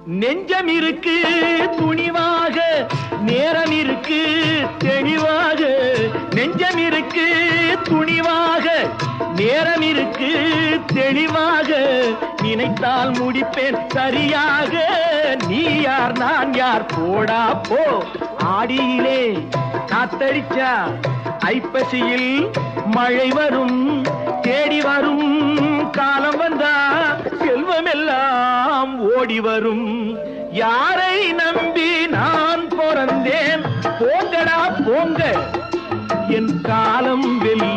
நெஞ்சம் இருக்கு துணிவாக நேரம் இருக்கு தெளிவாக. நெஞ்சம் இருக்கு துணிவாக நேரம் இருக்கு தெளிவாக. நினைத்தால் முடிப்பேன் சரியாக. நீ யார் நான் யார்? போடா போ. ஆடியிலே காத்தடிச்சா ஐப்பசியில் மழை வரும். எல்லாம் ஓடி வரும். யாரை நம்பி நான் பிறந்தேன்? போங்கடா போங்க. என் காலம் வெல்லும்